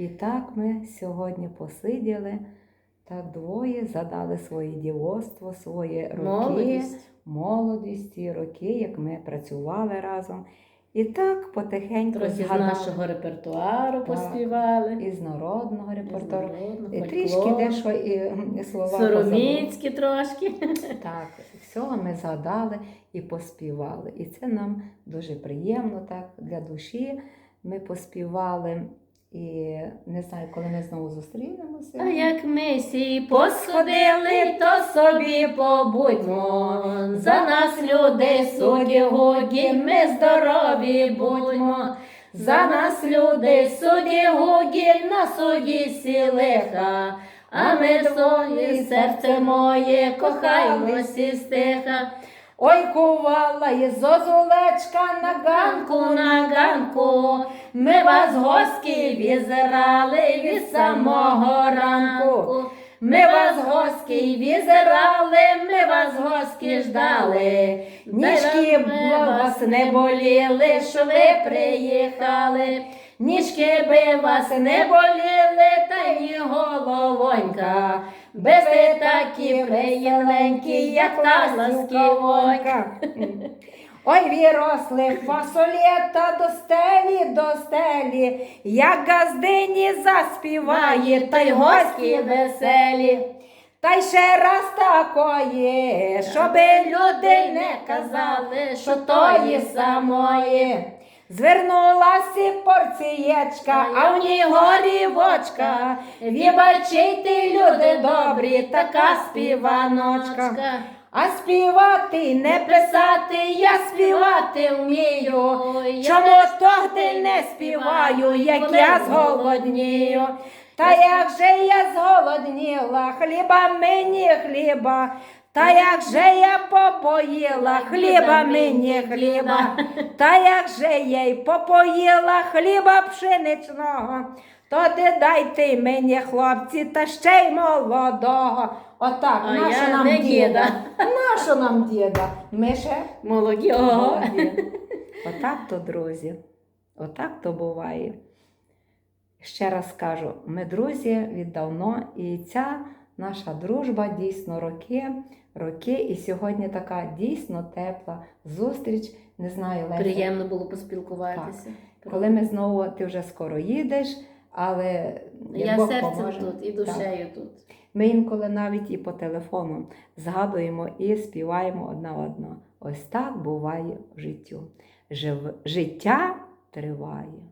І так ми сьогодні посиділи, так двоє задали своє дівоцтво, свої роки, Молодість. роки, як ми працювали разом. І так потихеньку Трохи з нашого репертуару Так. поспівали. із народного репертуару. Міжнародного, І трішки дещо і м, слова. Сороміцькі трошки. Так, всього ми згадали і поспівали. І це нам дуже приємно так для душі. Ми поспівали. І не знаю, коли ми знову зустрінемося. А як ми сі посходили, то собі побудьмо. За нас люди судді гуді, ми здорові будьмо. За нас люди судді гуді, на суді сілиха. А ми своє серце моє кохаймося стиха. Ой, кувала і зозулечка на Ганку на ганку, ми вас госки візирали від самого ранку. Ми вас госки візирали, ми вас госки ждали. Ніжки вас не боліли, що ви приїхали. Ніжки би вас не боліли, та й головонька. Без ви такі приємненькі, як та ласківонька. Ой, віросли фасолета до стелі, до стелі, як газдині заспіває, та й гості веселі. Та й ще раз такої, щоби люди не казали, що тої самої. Звернулася порцієчка, а в ній горівочка. Вибачайте, люди добрі, така співаночка. А співати не писати, я співати вмію. Чому тоді не співаю, як я зголоднію? Та як же я зголодніла, хліба мені хліба, та як же я попоїла, хліба мені хліба, та як же я й попоїла хліба пшеничного, тоді дайте мені, хлопці, та ще й молодого. Отак, А нащо я нам не діда? Нащо нам діда? Ми ще Молоді. молоді. Отак то, друзі, отак то буває. Ще раз кажу, ми друзі віддавно, і ця наша дружба дійсно роки, роки, і сьогодні така дійсно тепла зустріч. Не знаю, Леся, Приємно було поспілкуватися. коли ми знову, ти вже скоро їдеш, але як Я Бог серцем поможе. тут і Так. тут. Ми інколи навіть і по телефону згадуємо і співаємо одна одна. Ось так буває в життю. Жив... Життя триває.